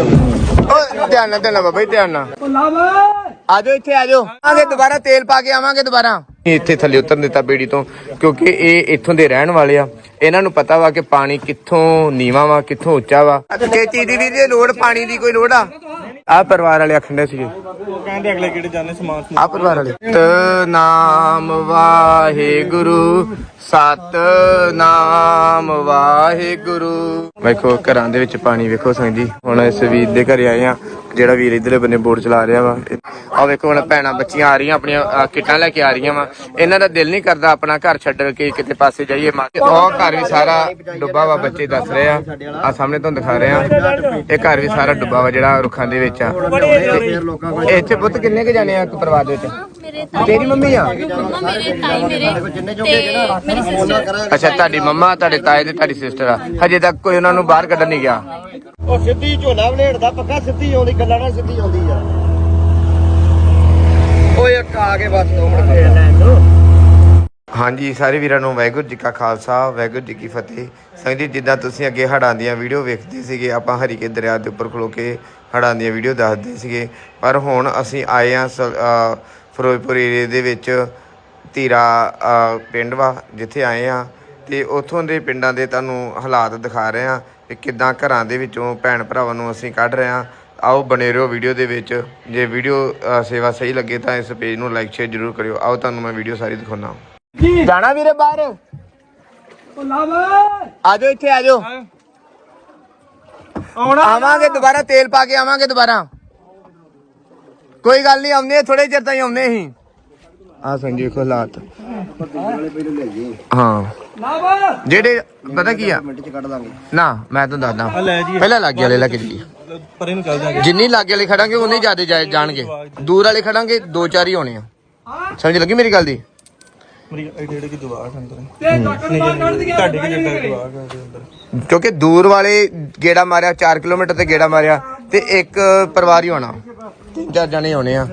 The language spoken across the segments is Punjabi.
ਓਏ ਧਿਆਨ ਨਾਲ ਧਿਆਨ ਨਾਲ ਬਾਬਾ ਜੀ ਧਿਆਨ ਨਾਲ। ਆਜੋ ਇੱਥੇ ਆਜੋ। ਆਵਾਂਗੇ ਦੁਬਾਰਾ ਤੇਲ ਪਾ ਕੇ ਆਵਾਂਗੇ ਦੁਬਾਰਾ। ਇੱਥੇ ਥੱਲੇ ਉਤਰਨ ਦਿੱਤਾ ਬੇੜੀ ਤੋਂ ਕਿਉਂਕਿ ਇਹ ਇੱਥੋਂ ਦੇ ਰਹਿਣ ਵਾਲੇ ਆ। ਇਹਨਾਂ ਨੂੰ ਪਤਾ ਵਾ ਕਿ ਪਾਣੀ ਕਿੱਥੋਂ ਨੀਵਾ ਵਾ ਕਿੱਥੋਂ ਉੱਚਾ ਵਾ। ਕਿ ਚੀਜ਼ ਦੀ ਜੇ ਲੋੜ ਪਾਣੀ ਦੀ ਕੋਈ ਲੋੜ ਆ? ਆ ਪਰਿਵਾਰ ਵਾਲੇ ਆਖੰਡੇ ਸੀਗੇ। ਕਹਿੰਦੇ ਅਗਲੇ ਕਿਹੜੇ ਜਾਣੇ ਸਮਾਨ ਆ ਪਰਿਵਾਰ ਵਾਲੇ। ਸਤ ਨਾਮ ਵਾਹਿਗੁਰੂ। ਸਤ ਵਾਹਿਗੁਰੂ। ਵੇਖੋ ਘਰਾਂ ਦੇ ਵਿੱਚ ਪਾਣੀ ਵੇਖੋ ਸੰਗ ਹੁਣ ਇਸ ਵੀਰ ਦੇ ਘਰੇ ਆਏ ਆ ਜਿਹੜਾ ਵੀਰ ਇਧਰਲੇ ਬੰਨੇ ਬੋਰਡ ਚਲਾ ਰਿਹਾ ਵਾ। ਆ ਵੇਖੋ ਹੁਣ ਭੈਣਾਂ ਬੱਚੀਆਂ ਆ ਰਹੀਆਂ ਆਪਣੀਆਂ ਅਹ, ਕਿੱਟਾਂ ਲੈ ਕੇ ਆ ਰਹੀਆਂ ਵਾ। ਇਹਨਾਂ ਦਾ ਦਿਲ ਨਹੀਂ ਕਰਦਾ ਆਪਣਾ ਘਰ ਛੱਡ ਕੇ ਕਿਤੇ ਪਾਸੇ ਜਾਈਏ। ਮਾ- ਉਹ ਘਰ ਵੀ ਸਾਰਾ ਡੁੱਬਾ ਵਾ ਬੱਚੇ ਦੱਸ ਰਹੇ ਆ। ਆ ਸਾਹਮਣੇ ਤੁਹਾਨੂੰ ਦਿਖਾ ਰਹੇ ਆ। ਇਹ ਘਰ ਵੀ ਸਾਰਾ ਡੁੱਬਾ ਵਾ ਜਿਹੜਾ ਰੁੱਖਾਂ ਦੇ ਵਿੱਚ ਆ। ਤੇ ਇੱਥੇ ਪੁੱਤ ਕਿੰਨੇ ਕੁ ਜਾਣੇ ਆ ਇੱਕ ਪਰਿਵਾਰ ਦੇ ਵਿੱਚ? ਮੇਰੇ ਤਾਈ ਤੇਰੀ ਮੰਮੀ ਆ? ਮੰਮਾ ਮੇਰੇ ਤਾਈ ਮੇਰੇ ਤੇ ਮੇਰੀ ਸਿਸਟਰ ਅੱਛਾ ਤੁਹਾਡੀ ਮੰਮਾ ਤੁਹਾਡੇ ਤਾਏ ਤੇ ਤੁਹਾਡੀ ਸਿਸਟਰ ਆ। ਹਜੇ ਤੱਕ ਕੋਈ ਉਹਨਾਂ ਨੂੰ ਬਾਹਰ ਕੱਢਣ ਨਹੀਂ ਗਿਆ। ਉਹ ਸਿੱਧੀ ਝੋਲਾ ਵਲੇੜਦਾ ਪੱਕਾ ਸਿੱਧੀ ਆਉਂਦੀ ਗੱਲਾਂ ਨਾਲ ਸਿੱਧੀ ਆਉਂਦੀ ਆ। ਓਏ ਇੱਕ ਆ ਕੇ ਬਸ ਦੋ ਮਿੰਟ ਹਾਂਜੀ ਸਾਰੇ ਵੀਰਾਂ ਨੂੰ ਵਾਹਿਗੁਰੂ ਜੀ ਕਾ ਖਾਲਸਾ ਵਾਹਿਗੁਰੂ ਜੀ ਕੀ ਫਤਿਹ। ਸੰਗਤ ਜੀ ਜਿੱਦਾਂ ਤੁਸੀਂ ਅੱਗੇ ਹੜਾਂ ਦੀਆਂ ਵੀਡੀਓ ਵੇਖਦੇ ਸੀਗੇ ਆਪਾਂ ਹਰੀਕੇ ਦਰਿਆ ਦੇ ਉੱਪਰ ਖਲੋ ਕੇ ਹੜਾਂ ਦੀਆਂ ਵੀਡੀਓ ਦੱਸਦੇ ਸੀਗੇ। ਪਰ ਹੁਣ ਅਸੀਂ ਆਏ ਆ ਫਿਰੋਜ਼ਪੁਰ ਏਰੀਏ ਦੇ ਵਿੱਚ ਧੀਰਾ ਪਿੰਡ ਵਾ ਜਿੱਥੇ ਆਏ ਆ। ਤੇ ਉੱਥੋਂ ਦੇ ਪਿੰਡਾਂ ਦੇ ਤੁਹਾਨੂੰ ਹਾਲਾਤ ਦਿਖਾ ਰਹੇ ਆ ਕਿ ਕਿੱਦਾਂ ਘਰਾਂ ਦੇ ਵਿੱਚੋਂ ਭੈਣ ਭਰਾਵਾਂ ਨੂੰ ਅਸੀਂ ਕੱਢ ਰਹੇ ਆ। ਆਓ ਬਣੇ ਰਹੋ ਵੀਡੀਓ ਦੇ ਵਿੱਚ। ਜੇ ਵੀਡੀਓ ਸੇਵਾ ਸਹੀ ਲੱਗੇ ਤਾਂ ਇਸ ਪੇਜ ਨੂੰ ਲਾਈਕ ਸ਼ੇਅਰ ਜ਼ਰੂਰ ਕਰਿਓ। ਆਓ ਤੁਹਾਨੂੰ ਮੈਂ ਵੀਡੀਓ ਸਾਰੀ ਦਿਖਾਉਣਾ ਜਾਣਾ ਵੀਰੇ ਬਾਹਰ? ਆਜੋ ਇੱਥੇ ਆਜੋ। ਆਵਾਂਗੇ ਦੁਬਾਰਾ ਤੇਲ ਪਾ ਕੇ ਆਵਾਂਗੇ ਦੁਬਾਰਾ। ਕੋਈ ਗੱਲ ਨਹੀਂ ਆਉਂਦੇ ਥੋੜੇ ਚਿਰ ਤਾਈਂ ਆਉਂਦੇ ਹੀ ਆ ਸੰਜੀ ਕੋ ਹਾਲਾਤ। ਹਾਂ। ਜਿਹੜੇ ਪਤਾ ਕੀ ਆ? ਮਿੰਟ ਚ ਕੱਢ ਦਾਂਗੇ ਨਾ ਮੈਂ ਤੁਹਾਨੂੰ ਦੱਸਦਾ। ਪਹਿਲਾਂ ਲਾਗੇ ਵਾਲੇ ਲੱਗ ਜੀ ਪਰੇ ਨੂੰ ਚੱਲ ਜਾਗੇ। ਜਿੰਨੀ ਲਾਗੇ ਵਾਲੇ ਖੜਾਂਗੇ ਉਨੇ ਜ਼ਿਆਦਾ ਜਾਏ ਜਾਣਗੇ। ਦੂਰ ਵਾਲੇ ਖੜਾਂਗੇ ਦੋ ਚਾਰ ਹੀ ਹੋਣੇ ਆ। ਸਮਝ ਲੱਗੀ ਮੇਰੀ ਗੱਲ ਦੀ? ਮੇਰੀ ਐਡੇ ਐਡੇ ਕੀ ਜਵਾਕ ਅੰਦਰ। ਤੁਹਾਡੇ ਕੀ ਜੱਟਾ ਜਵਾਕ ਆ ਉਹਦੇ ਅੰਦਰ। ਕਿਉਂਕਿ ਦੂਰ ਵਾਲੇ ਗੇੜਾ ਮਾਰਿਆ 4 ਕਿਲੋਮੀਟਰ ਤੇ ਗੇੜਾ ਮਾਰਿਆ ਤੇ ਇੱਕ ਪਰਿਵਾਰ ਹੀ ਹੋਣਾ। ਤਿੰਨ ਚਾਰ ਜਣੇ ਹੋਣੇ ਆ।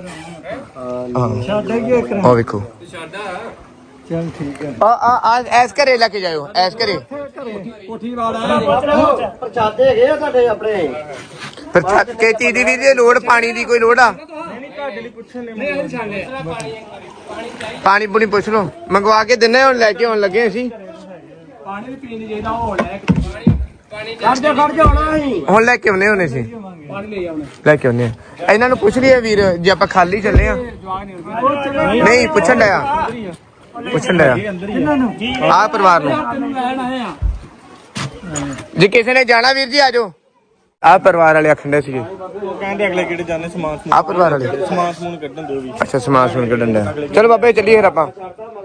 ਹਾਂ। ਉਹ ਵੇਖੋ। ਚੱਲ ਠੀਕ ਹੈ। ਆ ਆ ਆ ਐਸ ਘਰੇ ਲੈ ਕੇ ਜਾਇਓ ਐਸ ਘਰੇ। ਕੋਠੀ ਵਾਲਾ। ਪ੍ਰਚਾਦੇ ਹੈਗੇ ਆ ਤੁਹਾਡੇ ਆਪਣੇ? ਫਿਰ ਛੱਤ ਕੇ ਚੀਜ਼ ਦੀ ਵੀ ਜੇ ਲੋੜ ਪਾਣੀ ਦੀ ਕੋਈ ਲੋੜ ਆ? ਪਾਣੀ ਪੂਣੀ ਪੁੱਛ ਲਓ। ਮੰਗਵਾ ਕੇ ਦਿੰਨੇ ਹੁਣ ਲੈ ਕੇ ਆਉਣ ਲੱਗੇ ਅਸੀਂ। ਪਾਣੀ ਵੀ ਪੀਣ ਚਾਹੀਦਾ ਉਹ ਲੈ ਕੇ। ਖੜ ਜਾ ਖੜ ਜਾ ਹੋਣਾ ਲੈ ਕੇ ਆਉਨੇ ਹੋਣੇ ਸੀ। ਪਾਣੀ ਲੈ ਆਉਣਾ। ਲੈ ਕੇ ਆਉਨੇ ਆ। ਇਹਨਾਂ ਨੂੰ ਪੁੱਛ ਲਈਏ ਵੀਰ ਜੇ ਆਪਾਂ ਖਾਲੀ ਚੱਲੇ ਆ। ਨਹੀਂ ਪੁੱਛਣ ਡਿਆ। ਪੁੱਛਣ ਡਿਆ। ਆ ਪਰਿਵਾਰ ਨੂੰ। ਜੇ ਕਿਸੇ ਨੇ ਜਾਣਾ ਵੀਰ ਜੀ ਆਜੋ ਆ ਪਰਿਵਾਰ ਵਾਲੇ ਆਖੰਡੇ ਸੀਗੇ? ਉਹ ਕਹਿੰਦੇ ਅਗਲੇ ਕਿਹੜੇ ਜਾਣੇ ਸਮਾਨ ਆ ਪਰਿਵਾਰ ਵਾਲੇ। ਸਮਾਨ ਸਮੂਨ ਕੱਢਣ ਦਿਓ ਵੀ। ਅੱਛਾ ਸਮਾਨ ਸੁਣ ਕੱਢਣ ਡਿਆ ਚਲੋ ਬਾਬੇ ਚੱਲੀਏ ਫਿਰ ਆਪਾਂ।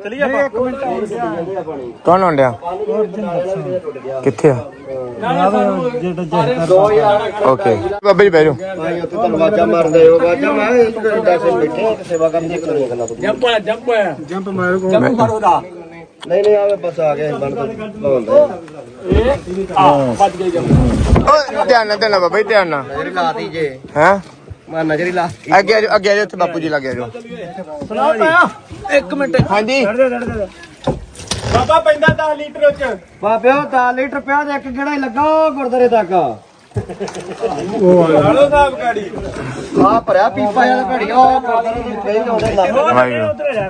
ਚਲੀ ਆਪਾਂ? ਕੌਣ ਆਉਣ ਡਿਆ? ਕਿੱਥੇ ਆ? ਓਕੇ। ਬਾਬੇ ਜੀ ਬਹਿ ਜਾਓ। ਭਾਈ ਉੱਥੇ ਤੁਹਾਨੂੰ ਵਾਜਾ ਮਾਰਦੇ ਹੋ। ਵਾਜਾ ਮੈਂ ਇੱਕ ਦਸ ਬੈਠੇ ਆ, ਸੇਵਾ ਕਰਨ ਦੀ ਗੱਲਾਂ ਜੰਪ ਆ ਜੰਪ ਆ। ਜੰਪ ਮਾਰੋ ਜੰਪ ਕਰੋ ਦਾ ਨਹੀਂ ਨਹੀਂ ਆਵੇ ਬਸ ਆ ਗਏ ਬਣ ਤੋਂ ਆ ਵੱਜ ਗਈ ਓਏ ਧਿਆਨ ਨਾਲ ਧਿਆਨ ਨਾਲ ਬਾਬਾ ਜੀ ਧਿਆਨ ਨਾਲ। ਨਜ਼ਰ ਲਾਤੀ ਜੇ ਹੈ ਮੈਂ ਨਜ਼ਰ ਹੀ ਲਾ ਅੱਗੇ ਆਜੋ ਅੱਗੇ ਆਜੋ ਉੱਥੇ ਬਾਪੂ ਜੀ ਲੱਗੇ ਆਜੋ ਸੁਣਾ ਪਾਇਆ ਇੱਕ ਮਿੰਟ। ਹਾਂਜੀ। ਬਾਬਾ ਪੈਂਦਾ 10 ਲੀਟਰ ਉੱਚ। ਬਾਬਿਓ 10 ਲੀਟਰ ਪਿਆ ਤੇ ਇੱਕ ਗੇੜਾ ਹੀ ਲੱਗਾ ਉਹ ਗੁਰਦਾਰੇ ਤੱਕ। ਹਾਲੋ ਸਾਹਿਬ ਗਾੜੀ ਆ ਭਰਿਆ ਪੀਪਾ ਜਿਹਾ ਘੜੀ। ਉਹ ਗੁਰਦਾਰੇ ਦੀ ਟ੍ਰੇਨ ਆਉਂਦੇ ਲੱਗ ਵਾਹਿਗੁਰੂ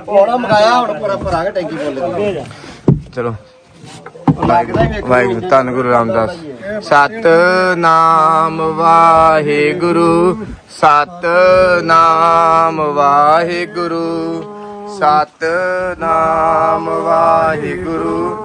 ਹੁਣ ਮਗਾਇਆ ਹੁਣ ਪੂਰਾ ਭਰਾ ਕੇ ਟੈਂਕੀ ਫੁੱਲ ਚਲੋ। ਲੱਗਦਾ ਹੀ ਵੇਖੋ ਵਾਹਿਗੁਰੂ ਧੰਨ ਗੁਰੂ ਰਾਮਦਾਸ। ਸਤ ਨਾਮ ਵਾਹਿਗੁਰੂ ਸਤ ਨਾਮ ਵਾਹਿਗੁਰੂ ਸਤ ਨਾਮ ਵਾਹਿਗੁਰੂ।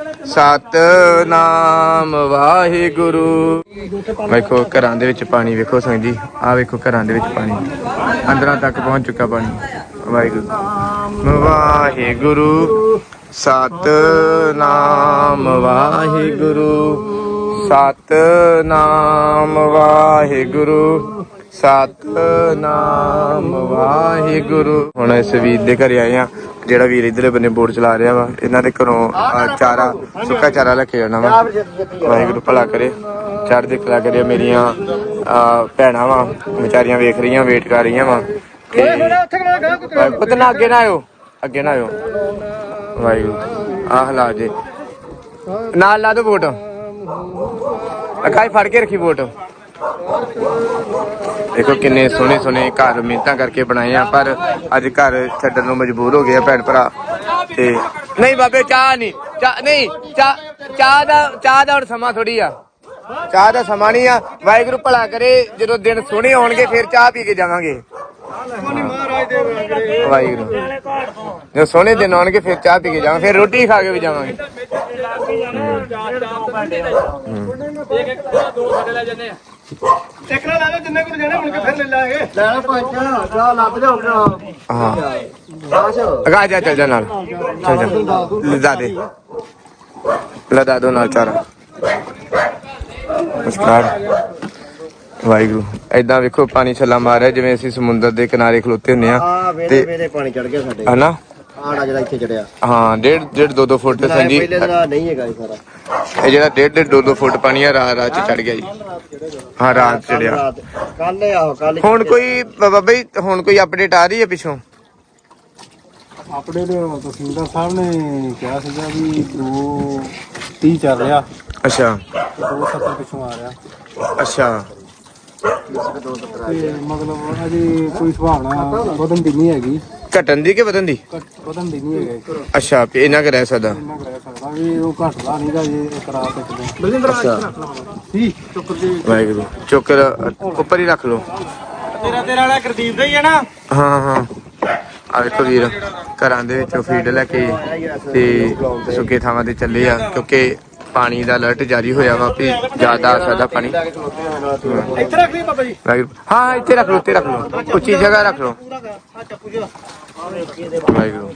ਸਤਨਾਮ ਵਾਹਿਗੁਰੂ। ਵੇਖੋ, ਘਰਾਂ ਦੇ ਵਿੱਚ ਪਾਣੀ, ਵੇਖੋ ਸੰਗ ਜੀ ਆ ਵੇਖੋ ਘਰਾਂ ਦੇ ਵਿੱਚ ਪਾਣੀ। ਅੰਦਰਾਂ ਤੱਕ ਪਹੁੰਚ ਚੁੱਕਾ ਪਾਣੀ। ਵਾਹਿਗੁਰੂ। ਵਾਹਿਗੁਰੂ। ਸਤਨਾਮ ਵਾਹਿਗੁਰੂ। ਸਤਨਾਮ ਵਾਹਿਗੁਰੂ। ਸਤਨਾਮ ਵਾਹਿਗੁਰੂ। ਹੁਣ ਇਸ ਵੀਰ ਦੇ ਘਰੇ ਆਏ ਆ। ਜਿਹੜਾ ਵੀਰ ਇਧਰਲੇ ਬੰਨੇ ਬੋਰਡ ਚਲਾ ਰਿਹਾ ਵਾ ਇਹਨਾਂ ਦੇ ਘਰੋਂ ਅਹ, ਚਾਰਾ ਸੁੱਕਾ ਚਾਰਾ ਲੈ ਕੇ ਜਾਣਾ ਵਾ। ਵਾਹਿਗੁਰੂ ਭਲਾ ਕਰੇ ਚੜ੍ਹਦੀ ਕਲਾ ਕਰੇ ਮੇਰੀਆਂ ਅਹ, ਭੈਣਾਂ ਵਾ ਵਿਚਾਰੀਆਂ ਵੇਖ ਰਹੀਆਂ ਵੇਟ ਕਰ ਰਹੀਆਂ ਵਾ ਤੇ ਪਤਾ ਨਾ ਅੱਗੇ ਨਾ ਆਇਓ ਅੱਗੇ ਨਾ ਆਇਓ। ਵਾਹਿਗੁਰੂ ਆਹ ਹਾਲਾਤ ਜੇ। ਨਾਲ ਲਾ ਦੋ ਵੋਟ। ਅਕਾਈ ਫੜ ਕੇ ਰੱਖੀ ਵੋਟ। ਦੇਖੋ ਕਿੰਨੇ ਸੋਹਣੇ ਸੋਹਣੇ ਘਰ ਮਿਹਨਤਾਂ ਕਰਕੇ ਬਣਾਏ ਆ ਪਰ ਅੱਜ ਘਰ ਛੱਡਣ ਨੂੰ ਮਜਬੂਰ ਹੋ ਗਏ ਆ ਭੈਣ ਭਰਾ। ਤੇ ਨਹੀਂ ਬਾਬੇ ਚਾਹ ਨਹੀਂ ਚਾਹ ਨਹੀਂ ਚਾਹ ਚਾਹ ਦਾ ਚਾਹ ਦਾ ਹੁਣ ਸਮਾਂ ਥੋੜੀ ਆ। ਚਾਹ ਦਾ ਸਮਾਂ ਨਹੀਂ ਆ। ਵਾਹਿਗੁਰੂ ਭਲਾ ਕਰੇ ਜਦੋਂ ਦਿਨ ਸੋਹਣੇ ਆਉਣਗੇ ਫਿਰ ਚਾਹ ਪੀ ਕੇ ਜਾਵਾਂਗੇ। ਵਾਹਿਗੁਰੂ। ਜਦੋਂ ਸੋਹਣੇ ਦਿਨ ਆਉਣਗੇ ਫਿਰ ਚਾਹ ਪੀ ਕੇ ਜਾਵਾਂਗੇ ਫਿਰ ਰੋਟੀ ਖਾ ਕੇ ਵੀ ਜਾਵਾਂਗੇ। ਇੱਕ ਇੱਕ ਦੋ ਸਾਡੇ ਲੈ ਜੰਨੇ ਆ। ਟਿਕਰਾ ਲਾ ਲਓ ਜਿੰਨੇ ਕੋਲ ਜਾਣਾ ਮੁੜ ਕੇ ਫਿਰ ਲੈ ਲਾਂਗੇ। ਲੈ ਪੰਜ ਜਾ ਲੱਭ ਲਿਆ ਹਾਂ। ਅਗਾ ਜਾ ਚੱਲ ਜਾ ਨਾਲ। ਚੱਲ ਜਾ। ਲਦਾ ਦੇ। ਲਦਾ ਦੋ ਨਾਲ ਚਾਰਾ। ਨਮਸਕਾਰ। ਵਾਹਿਗੁਰੂ। ਐਦਾਂ ਵੇਖੋ ਪਾਣੀ ਛੱਲਾ ਮਾਰ ਰਿਹਾ ਜਿਵੇਂ ਅਸੀਂ ਸਮੁੰਦਰ ਦੇ ਕਿਨਾਰੇ ਖਲੋਤੇ ਹੁੰਨੇ ਆ ਤੇ ਪਾਣੀ ਚੜ ਗਿਆ ਸਾਡੇ। ਹਨਾ? ਆੜਾ ਜਿਹੜਾ ਇੱਥੇ ਚੜਿਆ। ਹਾਂ ਡੇਢ ਡੇਢ ਦੋ ਦੋ ਫੁੱਟ ਨਾਲੇ ਸੰਜੀ ਪਹਿਲੇ ਦਾ ਨਹੀਂ ਹੈਗਾ ਇਹ ਸਾਰਾ। ਇਹ ਜਿਹੜਾ ਡੇਢ ਡੇਢ ਦੋ ਦੋ ਫੁੱਟ ਪਾਣੀ ਆ ਰਾਤ ਰਾਤ ਚ ਚੜ ਗਿਆ ਜੀ। ਹਾਂ ਰਾਤ ਚੜਿਆ ਕੱਲ ਆਹੋ ਕੱਲ ਹੁਣ ਕੋਈ ਬਾਬਾ ਜੀ ਹੁਣ ਕੋਈ ਅਪਡੇਟ ਆ ਰਹੀ ਹੈ ਪਿੱਛੋਂ? ਆਪਣੇ ਤਹਿਸੀਲਦਾਰ ਸਾਹਿਬ ਨੇ ਕਿਹਾ ਸੀਗਾ ਵੀ 2 30 ਚੱਲ ਰਿਹਾ। ਅੱਛਾ। 270 ਪਿੱਛੋਂ ਆ ਰਿਹਾ। ਅੱਛਾ। ਤੇ ਮਤਲਬ ਅਜੇ ਕੋਈ ਸੁਭਾਵਨਾ ਵਧਣ ਦੀ ਨਹੀਂ ਹੈਗੀ। ਘਟਣ ਦੀ ਕਿ ਵਧਣ ਦੀ? ਵਧਣ ਦੀ ਨਹੀਂ ਹੈਗੀ। ਅੱਛਾ ਵੀ ਇੰਨਾ ਕੁ ਰਹਿ ਸਕਦਾ। ਇੰਨਾ ਕੁ ਰਹਿ ਸਕਦਾ ਵੀ ਉਹ ਘਟਦਾ ਨਹੀਂਗਾ ਜੇ ਇੱਕ ਰਾਤ ਇੱਕ ਦਿਨ। ਅੱਛਾ। ਠੀਕ ਚੁੱਕਰ ਜੀ। ਵਾਹਿਗੁਰੂ। ਚੋਕਰ ਉੱਪਰ ਹੀ ਰੱਖ ਲਓ। ਤੇਰਾ ਤੇਰਾ ਵਾਲਾ ਗੁਰਦੀਪ ਦਾ ਹੀ ਹੈ ਨਾ? ਹਾਂ ਹਾਂ। ਆ ਵੇਖੋ ਵੀਰ ਘਰਾਂ ਦੇ ਵਿੱਚੋਂ ਫੀਡ ਲੈ ਕੇ ਤੇ ਸੁੱਕੇ ਥਾਵਾਂ ਤੇ ਚੱਲੇ ਆ ਕਿਉਂਕਿ ਪਾਣੀ ਦਾ ਅਲਰਟ ਜਾਰੀ ਹੋਇਆ ਵਾ ਵੀ ਜ਼ਿਆਦਾ ਆ ਸਕਦਾ ਪਾਣੀ। ਇੱਥੇ ਰੱਖ ਲਈ ਬਾਬਾ ਜੀ। ਹਾਂ ਇੱਥੇ ਰੱਖ ਲਓ ਇੱਥੇ ਰੱਖ ਲਓ। ਉੱਚੀ ਜਗ੍ਹਾ ਰੱਖ ਲਓ। ਵਾਹਿਗੁਰੂ।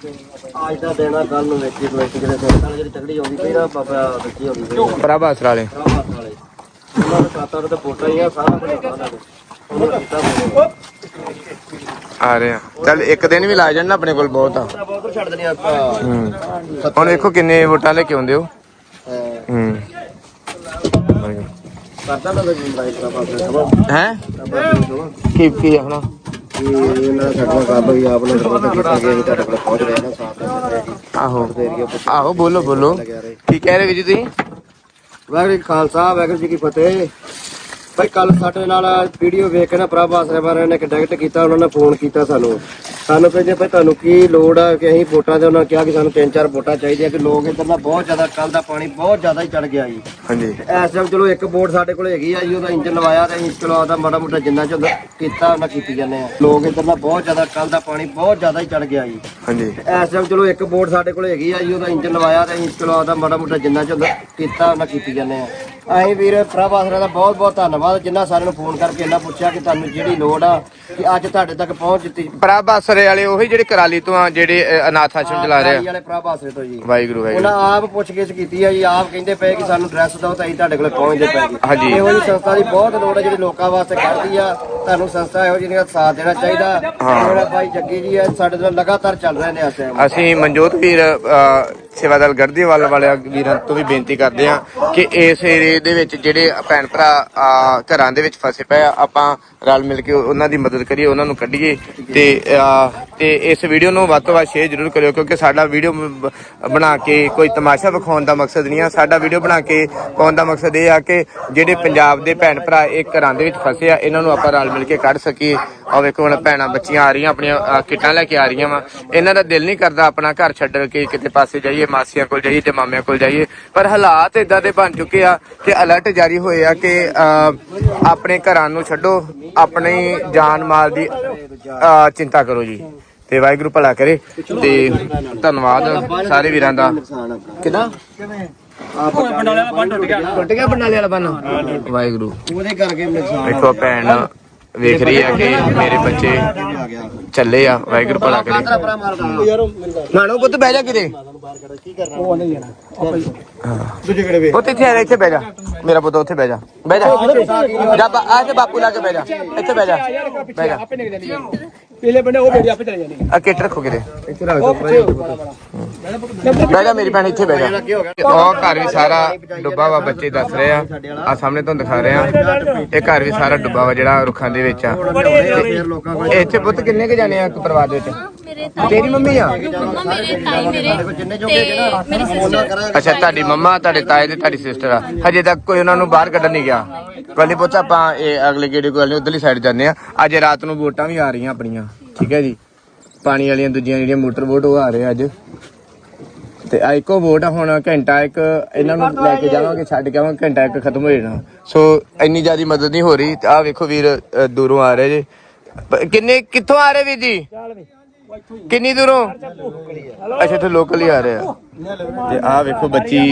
ਅੱਜ ਦਾ ਦੇਣਾ ਕੱਲ ਨੂੰ ਵੇਚੀ ਕੋਈ ਕਿਤੇ ਤੇ ਜਿਹੜੀ ਤਗੜੀ ਆਉਂਦੀ ਪਈ ਨਾ ਬਾਬਾ ਬੱਚੀ ਆਉਂਦੀ ਪਈ। ਪ੍ਰਭ ਆਸਰਾ ਵਾਲੇ। ਰਾਮਾ ਵਾਲੇ। ਉਹਨਾਂ ਦੇ ਖਾਤਾ ਤੇ ਫੋਟੋ ਹੀ ਆ ਸਾਰਾ ਉਹਨਾਂ ਕੀਤਾ ਰਹੇ ਆ। ਚੱਲ ਇੱਕ ਦਿਨ ਵੀ ਲਾ ਜਾਣ ਨਾ ਆਪਣੇ ਕੋਲ ਬਹੁਤ ਆ। ਹੁਣ ਵੇਖੋ ਕਿੰਨੇ ਵੋਟਾਂ ਲੈ ਕੇ ਆਉਂਦੇ ਹੋ। ਹੂੰ? ਕਰਦਾ ਨਾ ਜਿੰਦਾ ਇਸ ਦਾ ਪਾਸੇ ਖਬਰ ਹੈ ਕੀ ਕੀ ਆਪਣਾ ਇਹਨਾਂ ਸਾਡਾ ਕੰਮ ਵੀ ਆਪ ਨੇ ਰਿਪੋਰਟ ਕੀਤਾ ਕਿ ਤੁਹਾਡੇ ਕੋਲ ਪਹੁੰਚ ਰਹੇ ਹਾਂ ਸਾਫ਼ ਆਹੋ। ਆਹੋ, ਬੋਲੋ ਬੋਲੋ। ਕੀ ਕਹਿ ਰਹੇ ਵੀ ਜੀ ਤੁਸੀਂ? ਵਾਹਿਗੁਰੂ ਖਾਲਸਾ, ਵਾਹਿਗੁਰੂ ਜੀ ਕੀ ਫਤਿਹ। ਭਾਈ ਕੱਲ ਸਾਡੇ ਨਾਲ ਵੀਡੀਓ ਵੇਖ ਕੇ ਨਾ ਪ੍ਰਭ ਆਸਰੇ ਬਾਰੇ ਨੇ ਕੰਟੈਕਟ ਕੀਤਾ ਉਹਨਾਂ ਨੇ ਫੋਨ ਕੀਤਾ ਸਾਨੂੰ। ਸਾਨੂੰ ਕਹਿੰਦੇ ਭਾਈ ਤੁਹਾਨੂੰ ਕੀ ਲੋੜ ਆ ਕਿ ਅਸੀਂ ਵੋਟਾਂ ਦੇ ਉਹਨਾਂ ਨੇ ਕਿਹਾ ਕਿ ਸਾਨੂੰ ਤਿੰਨ ਚਾਰ ਵੋਟਾਂ ਚਾਹੀਦੀਆਂ ਕਿ ਲੋਕ ਇੱਧਰ ਦਾ ਬਹੁਤ ਜ਼ਿਆਦਾ ਕੱਲ ਦਾ ਪਾਣੀ ਬਹੁਤ ਜ਼ਿਆਦਾ ਹੀ ਚੜ ਗਿਆ ਜੀ। ਹਾਂਜੀ। ਇਸ ਟਾਈਮ ਚਲੋ ਇੱਕ ਬੋਟ ਸਾਡੇ ਕੋਲ ਹੈਗੀ ਆ ਜੀ ਉਹਦਾ ਇੰਜਨ ਲਵਾਇਆ ਤੇ ਅਸੀਂ ਚਲੋ ਆਦਾ ਮਾੜਾ ਮੋਟਾ ਜਿੰਨਾ ਚ ਕੀਤਾ ਉਹਨਾਂ ਕੀਤੀ ਜਾਂਦੇ ਆ। ਲੋਕ ਇੱਧਰ ਦਾ ਬਹੁਤ ਜ਼ਿਆਦਾ ਕੱਲ ਦਾ ਪਾਣੀ ਬਹੁਤ ਜ਼ਿਆਦਾ ਹੀ ਚੜ ਗਿਆ ਜੀ। ਹਾਂਜੀ। ਇਸ ਟਾਈਮ ਚਲੋ ਇੱਕ ਬੋਟ ਸਾਡੇ ਕੋਲ ਹੈਗੀ ਆ ਜੀ ਉਹਦਾ ਇੰਜਨ ਲਵਾਇਆ ਤੇ ਅਸੀਂ ਚਲੋ ਆਦਾ ਮਾੜਾ ਮੋਟਾ ਜਿੰਨਾ ਚ ਕੀਤਾ ਉਹਨਾਂ ਕੀਤੀ ਜਾਂਦੇ ਆ। ਅਸੀਂ ਵੀਰ ਪ੍ਰਭ ਆਸਰਾ ਦਾ ਬਹੁਤ ਬਹੁਤ ਧੰਨਵਾਦ। ਜਿਨ੍ਹਾਂ ਸਾਰਿਆਂ ਨੂੰ ਫੋਨ ਕਰਕੇ ਇਹਨਾਂ ਪੁੱਛਿਆ ਕਿ ਤੁਹਾਨੂੰ ਜਿਹੜੀ ਲੋੜ ਆ ਕਿ ਅੱਜ ਤੁਹਾਡੇ ਤੱਕ ਪਹੁੰਚ ਦਿੱਤੀ। ਪ੍ਰਭ ਆਸਰੇ ਵਾਲੇ ਉਹੀ ਜਿਹੜੇ ਕਰਾਲੀ ਤੋਂ ਆ ਜਿਹੜੇ ਅ, ਅਨਾਥ ਆਸ਼ਰਮ ਚਲਾ ਰਹੇ ਆ। ਵਾਲੇ ਪ੍ਰਭ ਆਸਰੇ ਤੋਂ ਜੀ। ਵਾਹਿਗੁਰੂ ਵਾਹਿਗੁਰੂ। ਉਹਨਾਂ ਆਪ ਪੁੱਛ ਗਿੱਛ ਕੀਤੀ ਆ ਜੀ ਆਪ ਕਹਿੰਦੇ ਪਏ ਕਿ ਸਾਨੂੰ ਐਡਰੈਸ ਦਿਓ ਤਾਂ ਅਸੀਂ ਤੁਹਾਡੇ ਕੋਲ ਪਹੁੰਚਦੇ ਪਏ ਜੀ। ਹਾਂਜੀ। ਇਹੋ ਜਿਹੀ ਸੰਸਥਾ ਦੀ ਬਹੁਤ ਲੋੜ ਹੈ ਜਿਹੜੀ ਲੋਕਾਂ ਵਾਸਤੇ ਕਰਦੀ ਆ। ਤੁਹਾਨੂੰ ਸੰਸਥਾ ਇਹੋ ਜਿਹੀ ਦਾ ਸਾਥ ਦੇਣਾ ਚਾਹੀਦਾ। ਮੇਰਾ ਭਾਈ ਜੱਗੀ ਜੀ ਹੈ ਸਾਡੇ ਨਾਲ ਲਗਾਤਾਰ ਚੱਲ ਰਹੇ ਨੇ ਟਾਈਮ ਅਸੀਂ ਮਨਜੋਤ ਵੀਰ ਅ, ਸੇਵਾਦਲ ਗੜਦੀਵਾਲ ਵਾਲੇ ਵੀਰਾਂ ਤੋਂ ਵੀ ਬੇਨਤੀ ਕਰਦੇ ਆ ਕਿ ਇਸ ਏਰੀਏ ਦੇ ਵਿੱਚ ਜਿਹੜੇ ਭੈਣ ਭਰਾ ਘਰਾਂ ਦੇ ਵਿੱਚ ਫਸੇ ਪਏ ਆ ਆਪਾਂ ਰਲ ਮਿਲ ਕੇ ਉਹਨਾਂ ਦੀ ਮਦਦ ਕਰੀਏ ਉਹਨਾਂ ਨੂੰ ਕੱਢੀਏ ਤੇ ਤੇ ਇਸ ਵੀਡੀਓ ਨੂੰ ਵੱਧ ਤੋਂ ਵੱਧ ਸ਼ੇਅਰ ਜ਼ਰੂਰ ਕਰਿਓ ਕਿਉਂਕਿ ਸਾਡਾ ਵੀਡੀਓ ਬਣਾ ਕੇ ਕੋਈ ਤਮਾਸ਼ਾ ਵਿਖਾਉਣ ਦਾ ਮਕਸਦ ਨਹੀਂ ਆ। ਸਾਡਾ ਵੀਡੀਓ ਬਣਾ ਕੇ ਪਾਉਣ ਦਾ ਮਕਸਦ ਇਹ ਆ ਕਿ ਜਿਹੜੇ ਪੰਜਾਬ ਦੇ ਭੈਣ ਭਰਾ ਇਹ ਘਰਾਂ ਦੇ ਵਿੱਚ ਫਸੇ ਆ ਇਹਨਾਂ ਨੂੰ ਆਪਾਂ ਰਲ ਮਿਲ ਕੇ ਕੱਢ ਸਕੀਏ। ਆ ਵੇਖੋ ਹੁਣ ਭੈਣਾਂ ਬੱਚੀਆਂ ਆ ਰਹੀਆਂ ਆਪਣੀਆਂ ਕਿੱਟਾਂ ਲੈ ਕੇ ਆ ਰਹੀਆਂ ਵਾ। ਇਹਨਾਂ ਦਾ ਦਿਲ ਨਹੀਂ ਕਰਦਾ ਆਪਣਾ ਘਰ ਛੱਡ ਕੇ ਕਿਤੇ ਪਾਸੇ ਜਾਈਏ ਮਾਸੀਆਂ ਕੋਲ ਜਾਈਏ ਤੇ ਮਾਮਿਆਂ ਕੋਲ ਜਾਈਏ। ਪਰ ਹਾਲਾਤ ਇਦਾਂ ਦੇ ਬਣ ਚੁੱਕੇ ਆ ਕਿ ਅਲਰਟ ਜਾਰੀ ਹੋਏ ਆ ਕਿ ਆਪਣੇ ਘਰਾਂ ਨੂੰ ਛੱਡੋ ਆਪਣੀ ਜਾਨ ਮਾਲ ਦੀ ਚਿੰਤਾ ਕਰੋ ਜੀ। ਤੇ ਵਾਹਿਗੁਰੂ ਭਲਾ ਕਰੇ। ਤੇ ਧੰਨਵਾਦ ਸਾਰੇ ਵੀਰਾਂ ਦਾ। ਕਿਦਾਂ? ਟੁੱਟ ਗਿਆ। ਟੁੱਟ ਗਿਆ ਬੰਡਾਲੇ ਵਾਲਾ ਬੰਨ? ਵਾਹਿਗੁਰੂ। ਉਹਦੇ ਕਰਕੇ ਨੁਕਸਾਨ ਵੇਖੋ ਭੈਣ। ਵੇਖ ਰਹੀ ਹੈ ਕਿ ਮੇਰੇ ਬੱਚੇ ਚੱਲੇ ਆ, ਵਾਹਿਗੁਰੂ ਭਲਾ ਕਰੇ। ਮਾਣੋ ਪੁੱਤ ਬਹਿ ਜਾ ਕਿਤੇ। ਦੂਜੇ ਕਿਹੜੇ ਵੇ ਪੁੱਤ ਇੱਥੇ ਆ ਇੱਥੇ ਬਹਿ ਜਾ। ਮੇਰਾ ਪੁੱਤ ਉੱਥੇ ਬਹਿ ਜਾ। ਬਹਿ ਜਾ। ਜਾ ਆ ਤੇ ਬਾਪੂ ਲਾ ਕੇ ਬਹਿ ਜਾ। ਇੱਥੇ ਬਹਿ ਜਾ। ਬਹਿ ਜਾ। ਆਪੇ ਨਿਕਲ ਜਾਂਦੀ ਹੈ ਪਹਿਲੇ ਬੰਦੇ ਉਹ ਬੇੜੀ ਆਪੇ ਚਲੇ ਜਾਂਦੀ ਆ ਕਿੱਟ ਰੱਖੋ ਕਿਤੇ। ਇੱਥੇ ਰੱਖ ਦੋ ਬਹਿ ਜਾ ਮੇਰੀ ਭੈਣ ਇੱਥੇ ਬਹਿ ਜਾ। ਉਹ ਘਰ ਵੀ ਸਾਰਾ ਡੁੱਬਾ ਵਾ ਬੱਚੇ ਦੱਸ ਰਹੇ ਆ। ਆ ਸਾਹਮਣੇ ਤੁਹਾਨੂੰ ਦਿਖਾ ਰਹੇ ਆ। ਇਹ ਘਰ ਵੀ ਸਾਰਾ ਡੁੱਬਾ ਵਾ ਜਿਹੜਾ ਰੁੱਖਾਂ ਦੇ ਵਿੱਚ ਆ। ਫੇਰ ਲੋਕਾਂ ਕੋਲ ਇਹ ਇੱਥੇ ਪੁੱਤ ਕਿੰਨੇ ਕ ਜਾਣੇ ਆ ਇੱਕ ਪਰਿਵਾਰ ਦੇ ਵਿੱਚ? ਮੇਰੇ ਤਾਈ ਤੇਰੀ ਮੰਮੀ ਆ? ਮੰਮਾ ਮੇਰੇ ਤਾਈ ਮੇਰੇ ਜਿੰਨੇ ਤੇ ਜੋਗੇ ਹੈਗੇ ਮੇਰੀ ਨਾ ਸਿਸਟਰ ਉਹਨਾਂ ਕਰਾਂਗੇ ਅੱਛਾ ਤੁਹਾਡੀ ਮੰਮਾ ਤੁਹਾਡੇ ਤਾਏ ਤੇ ਤੁਹਾਡੀ ਸਿਸਟਰ ਆ। ਹਜੇ ਤੱਕ ਕੋਈ ਉਹਨਾਂ ਨੂੰ ਬਾਹਰ ਕੱਢਣ ਨਹੀਂ ਗਿਆ? ਕੱਲੀ ਪੁੱਤ ਆਪਾਂ ਇਹ ਅਗਲੇ ਗੇੜੇ ਕੋਲ ਨਹੀਂ, ਉਧਰਲੀ ਸਾਈਡ ਜਾਂਦੇ ਆ ਅੱਜ ਰਾਤ ਨੂੰ ਵੋਟਾਂ ਵੀ ਆ ਰਹੀਆਂ ਆਪਣੀਆਂ, ਠੀਕ ਹੈ ਜੀ? ਪਾਣੀ ਵਾਲੀਆਂ ਦੂਜੀਆਂ ਜਿਹੜੀਆਂ ਮੋਟਰ ਵੋਟ ਉਹ ਆ ਰਹੇ ਅੱਜ। ਤੇ ਆ ਇੱਕੋ ਵੋਟ ਆ, ਹੁਣ ਘੰਟਾ ਇੱਕ ਇਹਨਾਂ ਨੂੰ ਲੈ ਕੇ ਜਾਵਾਂਗੇ, ਛੱਡ ਕੇ ਆਵਾਂਗੇ, ਘੰਟਾ ਇੱਕ ਖਤਮ ਹੋ ਜਾਣਾ। ਸੋ ਇੰਨੀ ਜ਼ਿਆਦਾ ਮਦਦ ਨਹੀਂ ਹੋ ਰਹੀ। ਤੇ ਆ ਵੇਖੋ ਵੀਰ ਦੂਰੋਂ ਆ ਰਹੇ ਜੇ। ਕਿੰਨੇ, ਕਿੱਥੋਂ ਆ ਰਹੇ ਵੀਰ ਜੀ? ਕਿੰਨੀ ਦੂਰੋਂ? ਅੱਛਾ, ਇੱਥੇ ਲੋਕਲ ਹੀ ਆ ਰਹੇ ਆ। ਤੇ ਆ ਵੇਖੋ ਬੱਚੀ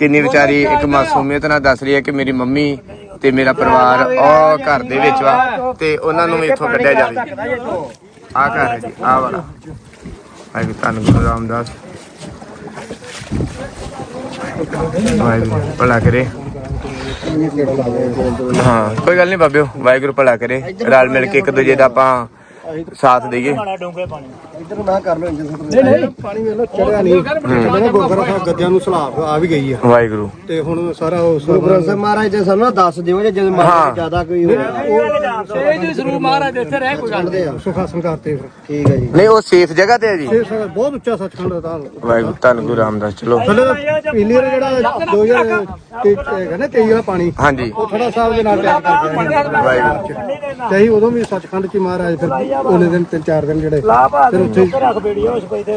ਕਿੰਨੀ ਵਿਚਾਰੀ ਇੱਕ ਮਾਸੂਮੀਅਤ ਨਾਲ ਦੱਸ ਰਹੀ ਹੈ ਕਿ ਮੇਰੀ ਮੰਮੀ ਤੇ ਮੇਰਾ ਪਰਿਵਾਰ ਉਹ ਘਰ ਦੇ ਵਿੱਚ ਵਾ ਤੇ ਉਹਨਾਂ ਨੂੰ ਵੀ ਇੱਥੋਂ ਕੱਢਿਆ ਜਾਵੇ। ਆ ਘਰ ਹੈ ਜੀ ਆ ਵਾਲਾ। ਆਈ ਧੰਨ ਗੁਰੂ ਰਾਮਦਾਸ। ਵਾਹਿਗੁਰੂ ਭਲਾ ਕਰੇ। ਹਾਂ ਕੋਈ ਗੱਲ ਨਹੀਂ ਬਾਬਿਓ ਵਾਹਿਗੁਰੂ ਭਲਾ ਕਰੇ। ਰਲ ਮਿਲ ਕੇ ਇੱਕ ਦੂਜੇ ਦਾ ਆਪਾਂ ਸਾਥ ਦਈਏ। ਇੱਧਰ ਨਾ ਕਰ ਲੋ ਇੰਜਨ ਨਹੀਂ ਨਹੀਂ। ਪਾਣੀ ਵੇਖ ਲੋ ਚੜਿਆ ਨਹੀਂ। ਚੜਿਆ ਗੁਰਦੁਆਰਾ ਸਾਹਿਬ ਗੱਦਿਆਂ ਨੂੰ ਸਲਾਬ ਆ ਵੀ ਗਈ ਆ। ਵਾਹਿਗੁਰੂ। ਤੇ ਹੁਣ ਸਾਰਾ ਉਹ ਗੁਰੂ ਗ੍ਰੰਥ ਸਾਹਿਬ ਮਹਾਰਾਜ ਜੀ ਸਾਨੂੰ ਨਾ ਦੱਸ ਦਿਓ ਜੇ ਜਦੋਂ। ਮਹਾਰਾਜ ਜ਼ਿਆਦਾ ਕੋਈ ਹੋਇਆ ਇਹ ਜੀ ਸਰੂਪ ਮਹਾਰਾਜ ਦੇ ਇੱਥੇ ਰਹਿ ਕੋਈ ਗੱਲ ਕੱਢਦੇ ਆ ਸੁਖਾਸਨ ਕਰਤੇ ਫਿਰ। ਠੀਕ ਹੈ ਜੀ। ਨਹੀਂ ਉਹ ਸੇਫ ਜਗ੍ਹਾ ਤੇ ਹੈ ਜੀ। ਬਹੁਤ ਉੱਚਾ ਸੱਚਖੰਡ ਦਾ ਵਾਹਿਗੁਰੂ ਧੰਨ ਗੁਰੂ ਰਾਮਦਾਸ ਚਲੋ। ਥੱਲੇ ਦਾ ਪੀਲੀ ਵਾਲਾ ਜਿਹੜਾ 2000 ਤੇ ਹੈਗਾ ਨਾ 23 ਵਾਲਾ ਪਾਣੀ। ਹਾਂਜੀ। ਉਹ ਥੋੜਾ ਸਾਹਿਬ ਦੇ ਨਾਲ ਟੈਕ ਕਰ ਗਿਆ ਵਾਹਿਗੁਰੂ। ਤੇ ਅਸੀਂ ਉਦੋਂ ਵੀ ਸੱਚਖੰਡ ਚ ਮਹਾਰਾਜ ਫਿਰ ਉਹਨੇ ਦਿਨ ਤਿੰਨ ਚਾਰ ਦਿਨ ਜਿਹੜੇ ਫਿਰ ਉੱਥੇ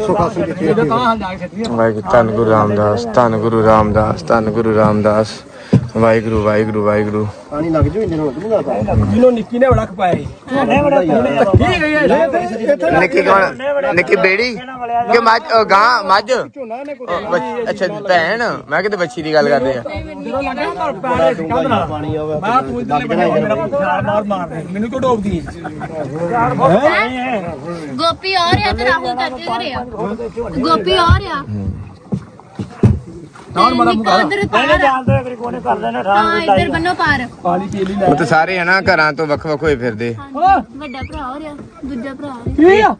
ਸੁਖਾਸਨ ਕੀਤੇ ਤਾਂ ਹਾਲ ਜਾ ਕੇ ਛੱਡੀ ਵਾਹਿਗੁਰੂ ਧੰਨ ਗੁਰੂ ਰਾਮਦਾਸ ਧੰਨ ਗੁਰੂ ਰਾਮਦਾਸ ਧੰਨ ਗੁਰੂ ਰਾਮਦਾਸ। ਵਾਹਿਗੁਰੂ ਵਾਹਿਗੁਰੂ ਵਾਹਿਗੁਰੂ। ਪਾਣੀ ਲੱਗ ਜੂ ਇੰਜਨ ਹੋਰ ਨਹੀਂ ਲੱਗਦਾ। ਜਿਹਨੂੰ ਨਿੱਕੀ ਨੇ ਬੜਾ ਖਪਾਇਆ ਸੀ। ਠੀਕ ਗਈ ਹੈ ਨਿੱਕੀ ਕੌਣ? ਨਿੱਕੀ ਬੇੜੀ? ਕਿ ਮੱਝ ਅ, ਗਾਂ ਮੱਝ? ਅ, ਅੱਛਾ ਭੈਣ। ਮੈਂ ਕਿਤੇ ਬੱਚੀ ਦੀ ਗੱਲ ਕਰਦੇ ਆ। ਨਾ ਪਾਣੀ ਆਵੇ ਮੈਂ ਬੰਦੇ ਮੇਰਾ ਮਾਰ ਮੈਨੂੰ ਕਿਉਂ ਡੋਬਦੀ ਗੋਪੀ ਆ ਰਿਹਾ ਤੇ ਰਾਹੁਲ ਚਾਚੇ ਘਰੇ ਆ। ਗੋਪੀ ਆ? ਰਿਹਾ ਨਾਲ ਮੜਾ ਮੁਕਾ ਨਹੀਂ ਜਾਣਦੇ ਅਗਰ ਕੋਨੇ ਕਰ ਦੇਣਾ ਹਾਂ ਇੱਧਰ ਬੰਨੋ ਪਾਰ। ਪਾਣੀ ਪੀ ਲਈ ਉਹ ਤਾਂ ਸਾਰੇ ਹਨਾ ਘਰਾਂ ਤੋਂ ਵੱਖ ਵੱਖ ਹੋਏ ਫਿਰਦੇ। ਵੱਡਾ ਭਰਾ ਹੋ ਰਿਹਾ ਦੂਜਾ ਭਰਾ ਹੋ ਕੀ ਆ?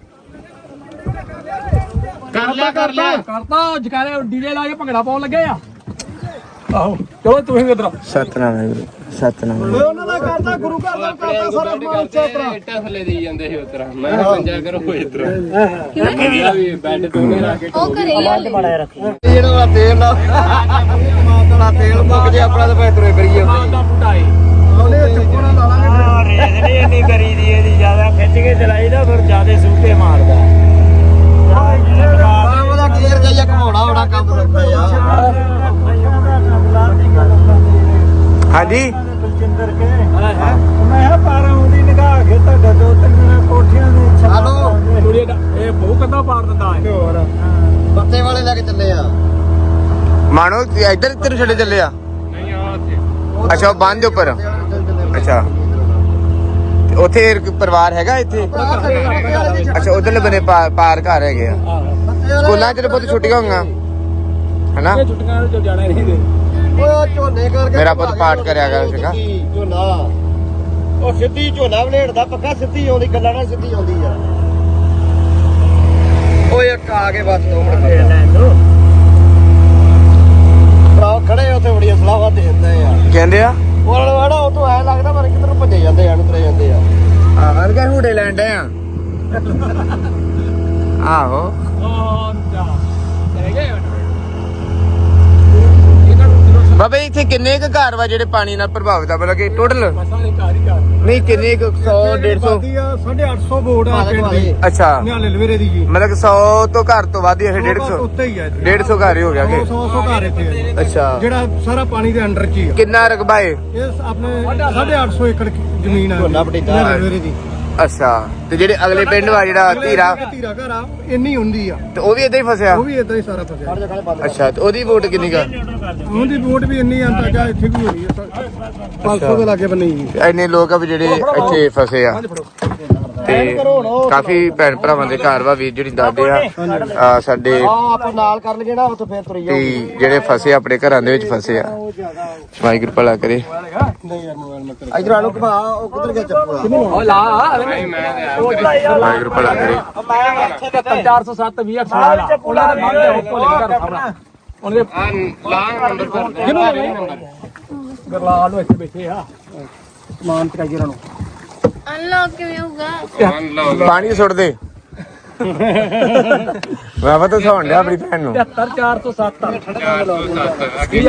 ਕਰ ਲਿਆ ਕਰ ਲਿਆ। ਕਰਤਾ। ਜਕਾਰੇ ਡੀਲੇ ਲਾ ਕੇ ਭੰਗੜਾ ਪਾਉਣ ਲੱਗੇ ਆ। ਆਹੋ ਚਲੋ ਤੁਸੀਂ ਇਧਰ ਸਤਨਾਮ ਵਾਹਿਗੁਰੂ ਸਤਨਾਮ ਵਾਹਿਗੁਰੂ। ਉਹਨਾਂ ਦਾ ਕਰਦਾ ਗੁਰੂ ਘਰ ਦਾ ਕਰਦਾ ਸਾਰਾ ਮਾਲ ਚੋਤਰਾ ਰਿਹਾ ਉਹ ਘਰੇ ਹੀ ਆ ਜਿਹੜਾ ਵਾਲਾ ਤੇਲ ਨਾ ਮਾਤਲਾ ਤੇਲ ਮੁੱਕ ਜੇ ਆਪਣਾ ਤਾਂ ਪੈਤਰੇ ਕਰੀਏ ਦਾ ਬੁਟਾਏ ਉਹਨੇ ਚੱਪਣਾ ਲਾ ਲਾਂਗੇ ਰੇਸ ਨਹੀਂ ਇੰਨੀ ਕਰੀ ਦੀ ਇਹਦੀ ਜ਼ਿਆਦਾ ਖਿੱਚ ਕੇ ਚਲਾਈਦਾ ਫਿਰ ਜ਼ਿਆਦਾ ਸੂਕੇ ਮਾਰਦਾ। ਉਹਦਾ ਗੇਅਰ ਜਾਈਆ ਘਮਾਉਣਾ ਬੜਾ ਕੰਮ ਰੱਖਦਾ ਯਾਰ। ਹਾਂਜੀ। ਬਲਜਿੰਦਰ ਕੇ। ਮੈਂ ਕਿਹਾ ਪਾਰਾਂ ਉਹਦੀ ਨਿਗਾਹ ਕੇ ਤੁਹਾਡਾ ਦੋ ਤਿੰਨ ਕੋਠੀਆਂ ਦੇ ਹਲੋ। ਕੁੜੀ ਦਾ ਇਹ ਬਹੁ ਕੰਦਾ ਪਾੜ ਦਿੰਦਾ ਹੈ। ਪੱਤੇ ਵਾਲੇ ਲੈ ਕੇ ਚੱਲੇ ਆ। ਮਾਣੋ ਇੱਧਰ ਤੇਰੇ ਛੱਡੇ ਚੱਲੇ ਆ? ਅੱਛਾ ਉਹ ਬੰਦ ਦੇ ਉੱਪਰ। ਅੱਛਾ। ਤੇ ਉੱਥੇ ਇੱਕ ਪਰਿਵਾਰ ਹੈਗਾ ਇੱਥੇ? ਅੱਛਾ ਉਧਰਲੇ ਬਨੇ ਪਾਰ ਘਰ ਹੈਗੇ ਆ। ਸਕੂਲਾਂ ਚ ਤਾਂ ਬਹੁਤ ਛੁੱਟੀਆਂ ਹੋਈਆਂ। ਹਨਾ? ਛੁੱਟੀਆਂ ਚ ਜਾਣਾ ਨਹੀਂ। ਦੇ ਉਹ ਝੋਨੇ ਕਰਕੇ ਮੇਰਾ ਪੁੱਤ ਪਾਠ ਕਰਿਆ ਗਿਆ ਸੀਗਾ। ਝੋਨਾ। ਉਹ ਸਿੱਧੀ ਝੋਨਾ ਵਲੇੜਦਾ ਪੱਕਾ ਸਿੱਧੀ ਆਉਂਦੀ ਗੱਲਾਂ ਨਾਲ ਸਿੱਧੀ ਆਉਂਦੀ ਆ। ਓਏ ਇੱਕ ਆ ਕੇ ਬਸ ਦੋ ਮਿੰਟ। ਭਰਾ ਖੜੇ ਉੱਥੇ ਬੜੀਆਂ ਸਲਾਹਾਂ ਦੇ ਦਿੰਦੇ ਆ। ਕਹਿੰਦੇ ਆ? ਉਹਨਾਂ ਨੂੰ ਆੜਾ ਉਹ ਤੋਂ ਐ ਲੱਗਦਾ ਪਰ ਕਿੱਧਰ ਨੂੰ ਭੱਜੇ ਜਾਂਦੇ ਆ ਨੂੰ ਤੁਰੇ ਜਾਂਦੇ ਆ। ਆਹ ਅਰਗਾ ਹੂੜੇ ਲੈਣ ਡਏ ਆ। ਆਹੋ। ਉਹ ਜਾ ਚਲੇ ਗਏ ਬਾਬੇ ਇੱਥੇ ਕਿੰਨੇ ਕੁ ਘਰ ਵਾ ਜਿਹੜੇ ਪਾਣੀ ਨਾਲ ਪ੍ਰਭਾਵਿਤ ਆ? ਮਤਲਬ ਕਿ ਟੋਟਲ ਮਸਾਲੇ ਘਰ ਹੀ ਘਰ ਨਹੀਂ ਕਿੰਨੇ ਕੁ? 100 150 ਆਬਾਦੀ ਆ 850 ਵੋਟ ਆ ਪਿੰਡ ਦੀ। ਅੱਛਾ। ਨਿਹਾਲੇ ਲਵੇਰੇ ਦੀ ਜੀ। ਮਤਲਬ ਕਿ 100 ਤੋਂ ਘਰ ਤੋਂ ਵੱਧ ਹੀ ਇਹ 150 ਉੱਤੇ ਹੀ ਆ ਇੱਥੇ। 150 ਘਰ ਹੀ ਹੋ ਗਿਆ 100 ਕਿ 100 ਘਰ ਇੱਥੇ ਆ। ਅੱਛਾ। ਜਿਹੜਾ ਸਾਰਾ ਪਾਣੀ ਦੇ ਅੰਡਰ ਚ ਹੀ ਆ। ਕਿੰਨਾ ਰਕਬਾ ਏ? ਇਹ ਆਪਣੇ 850 ਏਕੜ ਜ਼ਮੀਨ ਆ। ਝੋਨਾ। ਨਿਹਾਲੇ ਲਵੇਰੇ ਦੀ। ਅੱਛਾ ਤੇ ਜਿਹੜੇ ਅਗਲੇ ਪਿੰਡ ਵਾ ਜਿਹੜਾ ਧੀਰਾ? ਧੀਰਾ ਘਰ ਆ ਇੰਨੀ ਹੁੰਦੀ ਆ। ਤੇ ਉਹ ਵੀ ਇਦਾਂ ਹੀ ਫਸਿਆ? ਉਹ ਵੀ ਇਦਾਂ ਹੀ ਸਾਰਾ ਫਸਿਆ। ਅੱਛਾ ਤੇ ਉਹਦੀ ਵੋਟ ਕਿੰਨੀ ਕਾ ਉਹਦੀ ਵੋਟ ਵੀ ਇੰਨੀ ਆਂਦਾ ਜਾਂ ਇੱਥੇ ਵੀ ਹੋਣੀ ਆ। 500 ਦੇ ਲਾਗੇ ਬੰਨੀ ਇੰਨੇ ਲੋਕ ਆ ਵੀ ਜਿਹੜੇ ਇੱਥੇ ਫਸੇ ਆ। ਤੇ ਕਾਫੀ ਭੈਣ ਭਰਾਵਾਂ ਦੇ ਘਰ ਵਾ ਵੀਰ ਜਿਹੜੀ ਦਾਦੇ ਆ ਆ ਸਾਡੇ ਆ ਆਪਾਂ ਨਾਲ ਕਰ ਲਈਏ ਨਾ ਉੱਥੇ ਫੇਰ ਤੁਰੀ ਤੇ ਜਿਹੜੇ ਫਸੇ ਆਪਣੇ ਘਰਾਂ ਦੇ ਵਿੱਚ ਫਸੇ ਆ। ਵਾਹਿਗੁਰੂ ਭਲਾ ਕਰੇ। ਇਧਰ ਆਲੂ ਘਮਾ ਉਹ ਕਿੱਧਰ ਗਿਆ ਚੱਪੂ ਉਹ ਲਾ ਵਾਹਿਗੁਰੂ ਭਲਾ ਕਰੇ। 407 20 18 ਲਾ ਉਹਨਾਂ ਦੇ ਬੰਦ ਹੋ ਭੁੱਲ ਕੇ ਘਰ ਸਾਹਮਣਾ। ਉਹਨਾਂ ਦੇ ਲਾ ਨੰਬਰ ਕਿਹਨੂੰ ਗਰਲਾਲ ਨੂੰ ਇੱਥੇ ਬੈਠੇ ਆ। ਸਮਾਨ ਚਕਾਈ ਇਹਨਾਂ ਨੂੰ। ਅਨਲੌਕ ਕਿਵੇਂ ਹੋਊਗਾ? ਪਾਣੀ ਸੁੱਟ ਦੇ। ਬਾਬਾ ਤਾਂ ਸੌਣ ਡਿਆ ਆਪਣੀ ਭੈਣ ਨੂੰ। 70407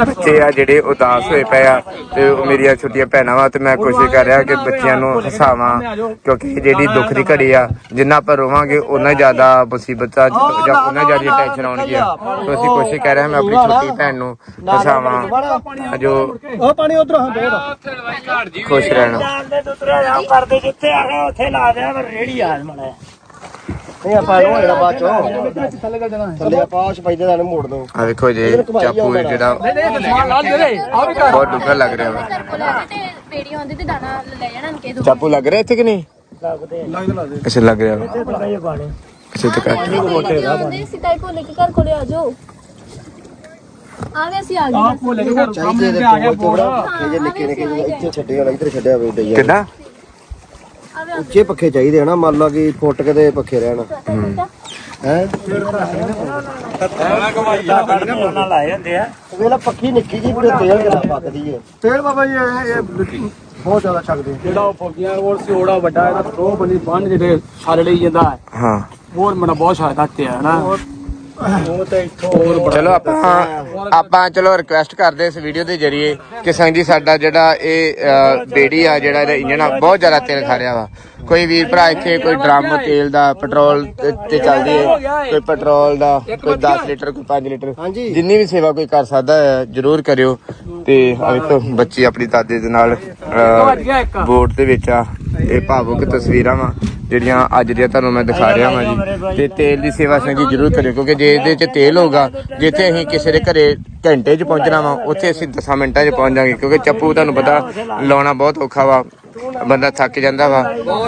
ਬੱਚੇ ਆ। ਜਿਹੜੇ ਉਦਾਸ ਹੋਏ ਪਏ ਆ ਤੇ ਉਹ ਮੇਰੀਆਂ ਛੋਟੀਆਂ ਭੈਣਾਂ ਵਾ ਤੇ ਮੈਂ ਕੋਸ਼ਿਸ਼ ਕਰ ਰਿਹਾ ਕਿ ਬੱਚਿਆਂ ਨੂੰ ਹਸਾਵਾਂ ਕਿਉਂਕਿ ਜਿਹੜੀ ਦੁੱਖ ਦੀ ਘੜੀ ਆ ਜਿੰਨਾ ਆਪਾਂ ਰੋਵਾਂਗੇ ਉਨਾ ਜ਼ਿਆਦਾ ਮੁਸੀਬਤ ਆ ਜਾਂ ਉਨਾ ਜ਼ਿਆਦਾ ਟੈਨਸ਼ਨ ਆਉਣਗੀ ਤੇ ਅਸੀਂ ਕੋਸ਼ਿਸ਼ ਕਰ ਰਹੇ ਹਾਂ ਮੈਂ ਆਪਣੀ ਛੋਟੀ ਭੈਣ ਨੂੰ ਹਸਾਵਾਂ। ਜੋ ਉਹ ਪਾਣੀ ਉਧਰ ਹਾਂ ਦੇ ਖੁਸ਼ ਰਹਿਣ। ਕਰਦੇ ਜਿੱਥੇ ਆ ਗਏ ਉੱਥੇ ਲਾ ਦੇ ਰੇੜੀ ਆ ਮੜਾ ਨਹੀਂ ਆਪਾਂ ਉਹ ਜਿਹੜਾ ਬਾਅਦ ਚੋਂ। ਥੱਲੇ ਆਪਾਂ ਉਹ ਸਪਾਈਦੇ ਨਾਲ ਮੋੜ ਦੋ। ਆ ਵੇਖੋ ਜੀ ਚਾਪੂ ਜਿਹੜਾ ਨਹੀਂ ਨਹੀਂ ਸਮਾਨ ਲਾ ਦੇ ਆ ਵੀ ਕਰ ਬਹੁਤ ਡੂੰਘਾ ਲੱਗ ਰਿਹਾ ਵਾ। ਘਰ ਕੋਲ ਆ ਕੇ ਤੇ ਬੇੜੀ ਆਉਂਦੀ ਤੇ ਦਾਣਾ ਲੈ ਜਾਣਾ ਅਨਕੇ ਦੋ। ਚਾਪੂ ਲੱਗ ਰਿਹਾ ਇੱਥੇ ਕਿ ਨਹੀਂ? ਅੱਛਾ ਲੱਗ ਰਿਹਾ ਵਾ। ਅੱਛਾ ਤੇ ਕੱਟ ਆਉਂਦੇ ਸੀ ਤਾਈ ਕੋਲ ਕੇ ਘਰ ਕੋਲੇ ਆ ਜਾਓ। ਆ ਗਏ ਅਸੀਂ ਆ ਗਏ ਆਪ ਭੁੱਲ ਕੇ ਘਰ ਤੇ ਆ ਗਿਆ ਬੋੜ ਇਹ ਜੇ ਨਿੱਕੇ ਨਿੱਕੇ ਇੱਥੇ ਛੱਡੇ ਵਾਲਾ ਇੱਧਰ ਛੱਡਿਆ ਵੇ ਡਈਆ ਵੇ ਉੱਚੇ ਪੱਖੇ ਚਾਹੀਦੇ ਹਨਾ ਮੰਨ ਲਾ ਕਿ ਫੁੱਟ ਕੇ ਦੇ ਪੱਖੇ ਰਹਿਣ। ਹੈ? ਉਹਨਾਂ ਲਾਏ ਹੁੰਦੇ ਆ ਵੇਲਾ ਪੱਖੀ ਨਿੱਕੀ ਜੀ ਤੇ ਤੇਲ ਕਿੰਨਾ ਪੱਕਦੀ ਹੈ ਤੇਲ ਬਾਬਾ ਜੀ ਇਹ ਇਹ ਬਹੁਤ ਜ਼ਿਆਦਾ ਛਕਦੇ ਜਿਹੜਾ ਉਹ ਫੌਜੀਆਂ ਕੋਲ ਸੀ ਉਹਦਾ ਵੱਡਾ ਇਹਦਾ ਥਰੋ ਬਣੀ ਬੰਨ ਜਿਹੜੇ ਛਾਲ ਲਈ ਜਾਂਦਾ ਹੈ। ਹਾਂ। ਉਹ ਮੇਰਾ ਬਹੁਤ ਸਹਾਇਤਾ ਤੇ ਹੈ ਨਾ ਚਲੋ ਆਪਾਂ ਆਪਾਂ ਚਲੋ ਰਿਕੁਐਸਟ ਕਰਦੇ ਇਸ ਵੀਡੀਓ ਦੇ ਜਰੀਏ ਕਿ ਸੰਗ ਜੀ ਸਾਡਾ ਜਿਹੜਾ ਇਹ ਅ, ਬੇੜੀ ਆ ਜਿਹੜਾ ਇਹਦਾ ਇੰਜਨ ਆ ਬਹੁਤ ਜ਼ਿਆਦਾ ਤੇਲ ਖਾ ਰਿਹਾ ਵਾ। ਕੋਈ ਵੀਰ ਭਰਾ ਇੱਥੇ ਕੋਈ ਡਰਮ ਤੇਲ ਦਾ ਪੈਟਰੋਲ ਤੇ ਤੇ ਚੱਲਦੀ ਹੈ ਕੋਈ ਪੈਟਰੋਲ ਦਾ ਕੋਈ 10 ਲੀਟਰ ਕੋਈ 5 ਲੀਟਰ ਹਾਂਜੀ। ਜਿੰਨੀ ਵੀ ਸੇਵਾ ਕੋਈ ਕਰ ਸਕਦਾ ਹੈ ਜਰੂਰ ਕਰਿਓ। ਤੇ ਆ ਵੇਖੋ ਬੱਚੀ ਆਪਣੀ ਦਾਦੇ ਦੇ ਨਾਲ ਅ, ਬੋਟ ਦੇ ਵਿੱਚ ਆ। ਇਹ ਭਾਵੁਕ ਤਸਵੀਰਾਂ ਵਾ ਜਿਹੜੀਆਂ ਅੱਜ ਦੀਆਂ ਤੁਹਾਨੂੰ ਮੈਂ ਦਿਖਾ ਰਿਹਾ ਵਾਂ ਜੀ। ਤੇ ਤੇਲ ਦੀ ਸੇਵਾ ਸੰਗੀ ਜਰੂਰ ਕਰਿਓ ਕਿਉਂਕਿ ਜੇ ਇਹਦੇ 'ਚ ਤੇਲ ਹੋਗਾ ਜਿੱਥੇ ਅਸੀਂ ਕਿਸੇ ਦੇ ਘਰੇ ਘੰਟੇ 'ਚ ਪਹੁੰਚਣਾ ਵਾ ਉੱਥੇ ਅਸੀਂ 10 ਮਿੰਟਾਂ 'ਚ ਪਹੁੰਚ ਜਾਾਂਗੇ ਕਿਉਂਕਿ ਚੱਪੂ ਤੁਹਾਨੂੰ ਪਤਾ ਲਾਉਣਾ ਬਹੁਤ ਔਖਾ ਵਾ ਬੰਦਾ ਥੱਕ ਜਾਂਦਾ ਵਾ।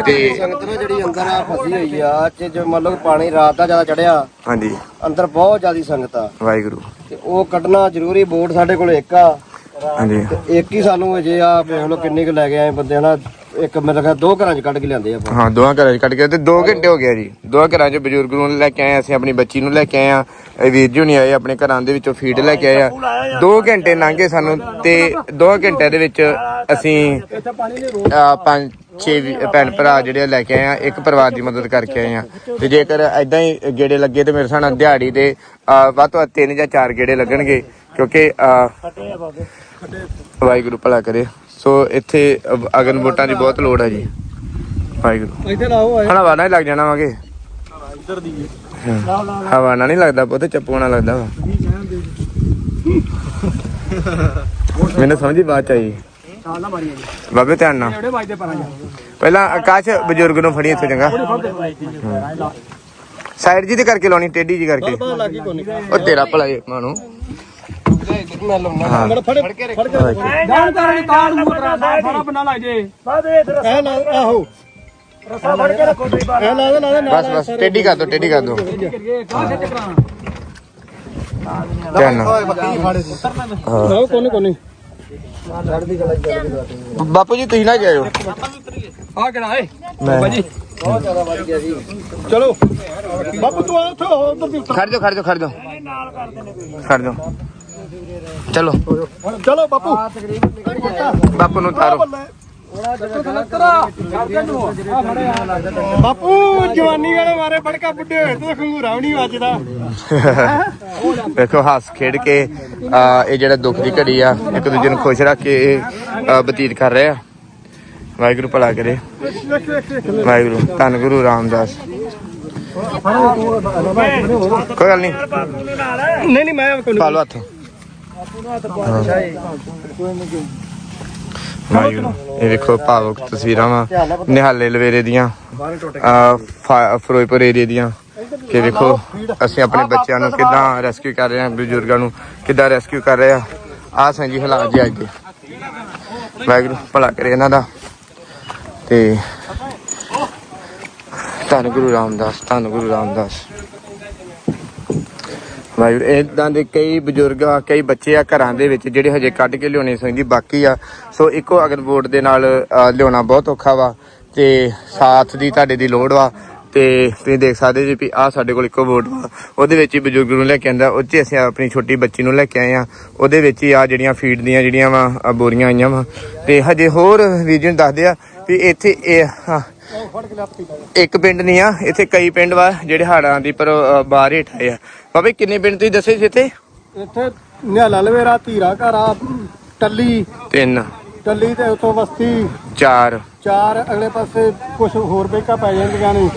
ਤੇ ਸੰਗਤ ਨਾ ਜਿਹੜੀ ਅੰਦਰ ਆ ਫਸੀ ਹੋਈ ਆ ਚ ਜੋ ਮੰਨ ਲਓ ਪਾਣੀ ਰਾਤ ਦਾ ਜ਼ਿਆਦਾ ਚੜਿਆ ਹਾਂਜੀ। ਅੰਦਰ ਬਹੁਤ ਜ਼ਿਆਦੀ ਸੰਗਤ ਆ। ਵਾਹਿਗੁਰੂ। ਤੇ ਉਹ ਕੱਢਣਾ ਜ਼ਰੂਰੀ ਬੋਟ ਸਾਡੇ ਕੋਲ ਇੱਕ ਆ। ਹਾਂਜੀ। ਤੇ ਇੱਕ ਹੀ ਸਾਨੂੰ ਅਜੇ ਆ ਵੇਖ ਲਓ ਕਿੰਨੇ ਕੁ ਲੈ ਕੇ ਆਏ ਬੰਦੇ ਹਨਾ। ਇੱਕ ਮੇਰੇ ਖਿਆਲ ਦੋ ਘਰਾਂ 'ਚ ਕੱਢ ਕੇ ਲਿਆਂਦੇ ਆਪਾਂ। ਹਾਂ, ਦੋਹਾਂ ਘਰਾਂ 'ਚ ਕੱਢ ਕੇ ਤੇ 2 ਘੰਟੇ ਹੋ ਗਏ ਜੀ। ਦੋਹਾਂ ਘਰਾਂ 'ਚ ਬਜ਼ੁਰਗ ਨੂੰ ਲੈ ਕੇ ਆਏ ਅਸੀਂ ਆਪਣੀ ਬੱਚੀ ਨੂੰ ਲੈ ਕੇ ਆਏ ਆ। ਇਹ ਵੀਰ ਜੀ ਨਹੀਂ ਆਏ ਆਪਣੇ ਘਰਾਂ ਦੇ ਵਿੱਚੋਂ ਫੀਡ ਲੈ ਕੇ ਆਏ ਆ। 2 ਘੰਟੇ ਲੰਘੇ ਸਾਨੂੰ ਤੇ 2 ਘੰਟਿਆਂ ਦੇ ਵਿੱਚ ਅਸੀਂ ਪੰਜ, ਛੇ ਵੀ- ਭੈਣ ਭਰਾ ਜਿਹੜੇ ਲੈ ਕੇ ਆਏ ਆ, ਇੱਕ ਪਰਿਵਾਰ ਦੀ ਮਦਦ ਕਰਕੇ ਆਏ ਆ। ਤੇ ਜੇਕਰ ਐਦਾਂ ਹੀ ਗੇੜੇ ਲੱਗੇ ਤੇ ਮੇਰੇ ਸਾਹਮਣੇ ਦਿਹਾੜੀ ਦੇ ਵੱਧ ਤੋਂ ਵੱਧ ਤਿੰਨ ਜਾਂ ਚਾਰ ਗੇੜੇ ਲੱਗਣਗੇ, ਕਿਉਂਕਿ ਵਾਹਿਗੁਰੂ ਭਲਾ ਕਰੇ। ਸੋ ਇੱਥੇ ਅਗਨ ਵੋਟਾਂ ਦੀ ਬਹੁਤ ਲੋੜ ਹੈ ਜੀ। ਵਾਹਿਗੁਰੂ। ਇੱਥੇ ਲਾਓ ਆਏ ਹਵਾ ਨਾਲ ਹੀ ਲੱਗ ਜਾਣਾ ਵਾਗੇ। ਹਵਾ ਨਾਲ ਨਹੀਂ ਲੱਗਦਾ ਪੁੱਤ ਚੱਪੂ ਨਾਲ ਲੱਗਦਾ ਵਾ। ਮੈਨੂੰ ਸਮਝੀ ਬਾਤ ਚਾਹੀ ਬਾਬੇ ਧਿਆਨ ਨਾਲ। ਜਿਹੜੇ ਵੱਜਦੇ ਪਰਾਂ ਜਾ। ਪਹਿਲਾਂ ਆਕਾਸ਼ ਬਜ਼ੁਰਗ ਨੂੰ ਫੜੀ ਇੱਥੇ ਚੰਗਾ। ਸਾਈਡ ਜੀ। ਤੇ ਕਰਕੇ ਲਾਉਣੀ ਟੇਢੀ ਜੀ ਕਰਕੇ। ਲੱਗੀ ਉਹ ਤੇਰਾ ਭਲਾ ਜੇ ਮਾਨੂੰ ਹਾਂ ਫੜ ਫੜ ਕੇ ਫੜ ਕੇ ਜਾਣ ਕਰਨ ਕਾਲ ਮੂਤਰਾ ਸਾਰਾ ਬੰਨਾ ਲੱਗ ਜੇ ਐ ਲਾ ਆਹੋ ਰਸਾ ਫੜ ਕੇ ਰੱਖੋ ਤੁਸੀਂ ਐ ਲਾ ਦੇ ਲਾ ਦੇ ਬਸ ਬਸ ਟੇਢੀ ਕਰ ਦੋ ਟੇਢੀ ਕਰ ਦੋ ਕਰੀਏ ਕਾਹ ਖਿੱਚ ਕਰਾਂ ਧਿਆਨ ਨਾਲ ਲਾਓ ਕੋਨੀ ਕੋਨੀ ਬਾਪੂ ਜੀ ਤੁਸੀਂ ਨਾ ਜਾਇਓ ਆ ਕਿਹੜਾ ਏ ਮੈਂ ਚਲੋ ਬਾਪੂ ਤੂੰ ਆ ਉੱਥੇ ਉਧਰ ਦੀ ਖੜ ਜਾ ਖੜ ਜਾ ਖੜ ਜਾ ਖੜ ਜਾ ਚਲੋ। ਚਲੋ ਬਾਪੂ। ਬਾਪੂ ਨੂੰ ਤਾਰੋ ਬਾਪੂ ਜਵਾਨੀ ਵਾਲੇ ਮਾਰੇ ਬੜਕਾ ਬੁੱਢੇ ਹੋਏ। ਤੇ ਖੰਗੂਰਾ ਵੀ ਨਹੀਂ ਵੱਜਦਾ ਵੇਖੋ ਹੱਸ ਖੇਡ ਕੇ ਇਹ ਜਿਹੜਾ ਦੁੱਖ ਦੀ ਘੜੀ ਆ ਇੱਕ ਦੂਜੇ ਨੂੰ ਖੁਸ਼ ਰੱਖ ਕੇ ਬਤੀਤ ਕਰ ਰਹੇ ਆ। ਵਾਹਿਗੁਰੂ ਭਲਾ ਕਰੇ। ਵਾਹਿਗੁਰੂ ਧੰਨ ਗੁਰੂ ਰਾਮਦਾਸ। ਕੋਈ ਗੱਲ ਨਹੀਂ ਨਹੀਂ ਨਹੀਂ ਮੈਂ ਪਾ ਲਓ ਹੱਥ। ਵਾਹਿਗੁਰੂ, ਇਹ ਵੇਖੋ ਭਾਵੁਕ ਤਸਵੀਰਾਂ ਵਾ। ਨਿਹਾਲੇ ਲਵੇਰੇ ਦੀਆਂ ਆ ਏਰੀਏ ਦੀਆਂ। ਕਿ ਵੇਖੋ, ਅਸੀਂ ਆਪਣੇ ਬੱਚਿਆਂ ਨੂੰ ਕਿੱਦਾਂ ਰੈਸਕਿਊ ਕਰ ਰਹੇ ਹਾਂ, ਬਜ਼ੁਰਗਾਂ ਨੂੰ ਕਿੱਦਾਂ ਰੈਸਕਿਊ ਕਰ ਰਹੇ ਆ। ਆ ਸਾਂ ਜੀ ਹਾਲਾਤ ਜੀ ਅੱਜ। ਵਾਹਿਗੁਰੂ, ਭਲਾ ਕਰੇ ਇਹਨਾਂ ਦਾ। ਤੇ ਧੰਨ ਗੁਰੂ ਰਾਮਦਾਸ, ਧੰਨ ਗੁਰੂ ਰਾਮਦਾਸ। ਵਾਹਿਗੁਰੂ ਇਦਾਂ ਦੇ ਕਈ ਬਜ਼ੁਰਗ ਆ, ਕਈ ਬੱਚੇ ਆ ਘਰਾਂ ਦੇ ਵਿੱਚ ਜਿਹੜੇ ਹਜੇ ਕੱਢ ਕੇ ਲਿਆਉਣੇ ਸੌਂਦੀ ਬਾਕੀ ਆ। ਸੋ ਇੱਕੋ ਅਗਰ ਵੋਟ ਦੇ ਨਾਲ ਲਿਆਉਣਾ ਬਹੁਤ ਔਖਾ ਵਾ ਤੇ ਸਾਥ ਦੀ ਤੁਹਾਡੇ ਦੀ ਲੋੜ ਵਾ ਤੇ ਤੁਸੀਂ ਦੇਖ ਸਕਦੇ ਜੀ ਵੀ ਆ ਸਾਡੇ ਕੋਲ ਇੱਕੋ ਵੋਟ ਵਾ। ਉਹਦੇ ਵਿੱਚ ਹੀ ਬਜ਼ੁਰਗ ਨੂੰ ਲੈ ਕੇ ਆਂਦਾ, ਉਹ 'ਚ ਅਸੀਂ ਆਪਣੀ ਛੋਟੀ ਬੱਚੀ ਨੂੰ ਲੈ ਕੇ ਆਏ ਆ। ਉਹਦੇ ਵਿੱਚ ਹੀ ਆ ਜਿਹੜੀਆਂ ਫੀਡ ਦੀਆਂ ਜਿਹੜੀਆਂ ਵਾ ਬੋਰੀਆਂ ਆਈਆਂ ਵਾ। ਤੇ ਹਜੇ ਹੋਰ ਵੀਰ ਦੱਸਦੇ ਆ ਵੀ ਇੱਥੇ ਇਹ ਇੱਕ ਪਿੰਡ ਨਹੀਂ ਆ ਇੱਥੇ ਕਈ ਪਿੰਡ ਵਾ ਜਿਹੜੇ ਹਾੜਾਂ ਦੀ ਪਰ ਬਾਹਰ ਹੇਠ ਆਏ ਆ। ਬਾਬੇ ਕਿੰਨੇ ਪਿੰਡ ਤੁਸੀਂ ਦੱਸੇ ਸੀ ਇੱਥੇ? ਇੱਥੇ ਨਿਹਾਲਾ ਲਵੇਰਾ ਧੀਰਾ ਘਰਾ ਟੱਲੀ। ਤਿੰਨ। ਟੱਲੀ ਤੇ ਉਤੋਂ ਬਸਤੀ। ਚਾਰ। ਚਾਰ ਅਗਲੇ ਪਾਸੇ ਕੁਝ ਹੋਰ ਬੇਕਾ ਪੈ ਜਾਂਦੀਆਂ ਨੇ।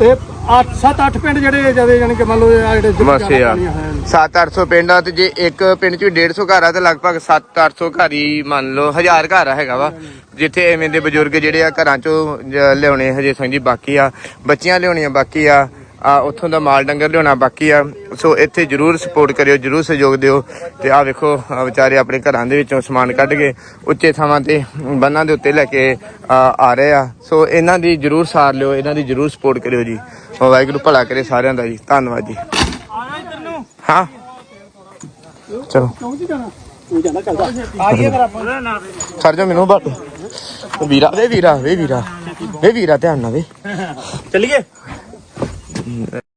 ਇਹ 8 7 8 ਪਿੰਡ ਜਿਹੜੇ ਜਦੇ ਜਾਨੀ ਕਿ ਮੰਨ ਲਓ ਇਹ ਆ ਜਿਹੜੇ ਜ਼ਿਲ੍ਹੇ ਵਸੇ ਆ। ਜ਼ਿਆਦਾ ਪਾਣੀਆਂ ਹਨ। 7-800 ਪਿੰਡ ਆ ਤੇ ਜੇ ਇੱਕ ਪਿੰਡ ਚ ਵੀ 150 ਘਰ ਆ ਤੇ ਲਗਭਗ 7-800 ਘਰ ਹੀ ਮੰਨ ਲਓ 1000 ਘਰ ਆ ਹੈਗਾ ਵਾ। ਜਿੱਥੇ ਐਵੇਂ ਦੇ ਬਜ਼ੁਰਗ ਜਿਹੜੇ ਆ ਘਰਾਂ ਚੋਂ ਜ- ਲਿਆਉਣੇ ਹਜੇ ਸੰਜੀ ਬਾਕੀ ਆ ਬੱਚੀਆਂ ਲਿਆਉਣੀਆਂ ਬਾਕੀ ਆ। ਆ ਉੱਥੋਂ ਦਾ ਮਾਲ ਡੰਗਰ ਲਿਆਉਣਾ ਬਾਕੀ ਆ। ਸੋ ਇੱਥੇ ਜਰੂਰ ਸਪੋਰਟ ਕਰਿਓ ਜਰੂਰ ਸਹਿਯੋਗ ਦਿਓ ਤੇ ਆ ਵੇਖੋ ਵਿਚਾਰੇ ਆਪਣੇ ਘਰਾਂ ਦੇ ਵਿੱਚੋਂ ਸਮਾਨ ਕੱਢ ਕੇ ਉੱਚੇ ਥਾਵਾਂ ਤੇ ਬੰਨਾਂ ਦੇ ਉੱਤੇ ਲੈ ਕੇ ਆ ਆ ਰਹੇ ਆ। ਸੋ ਇਹਨਾਂ ਦੀ ਜਰੂਰ ਸਾਰ ਲਿਓ ਇਹਨਾਂ ਦੀ ਜਰੂਰ ਸਪੋਰਟ ਕਰਿਓ ਜੀ। ਵਾਹਿਗੁਰੂ ਭਲਾ ਕਰੇ ਸਾਰਿਆਂ ਦਾ ਜੀ। ਧੰਨਵਾਦ ਜੀ। ਹਾਂ। ਚਲੋ। ਖੜ ਜਾ ਮੈਨੂੰ ਬਾਤ ਵੀਰਾ ਵੇ ਵੀਰਾ ਵੇ ਵੀਰਾ। ਵੇ ਵੀਰਾ ਧਿਆਨ ਨਾਲ ਵੇ। ਚੱਲੀਏ? Mm-hmm.